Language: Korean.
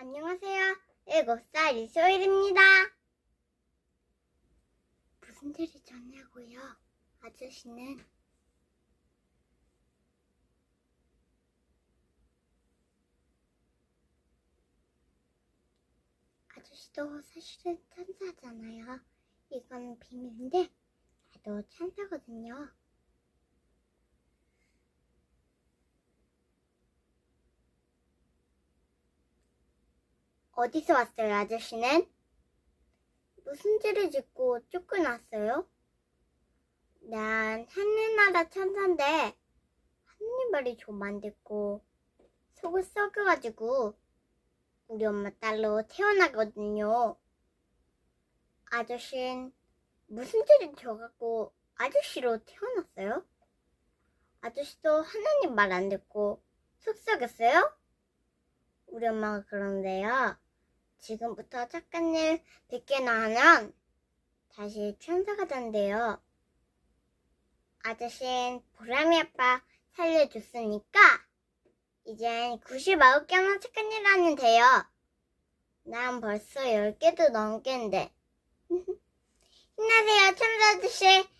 안녕하세요. 7살 이소일입니다. 무슨 일이 졌냐고요? 아저씨는 아저씨도 사실은 천사잖아요. 이건 비밀인데 나도 천사거든요. 어디서 왔어요, 아저씨는? 무슨 죄를 짓고 쫓겨났어요? 난 하늘나라 천사인데 하느님 말이 좀 안 듣고 속을 썩여가지고 우리 엄마 딸로 태어나거든요. 아저씨는 무슨 죄를 져갖고 아저씨로 태어났어요? 아저씨도 하나님 말 안 듣고 속 썩였어요? 우리 엄마가 그러는데요. 지금부터 착한 일 100개나 하면 다시 천사가 된대요. 아저씨는 보람이 아빠 살려줬으니까 이젠 99개나 착한 일 하면 돼요. 난 벌써 10개도 넘겠는데. 힘내세요, 천사 아저씨.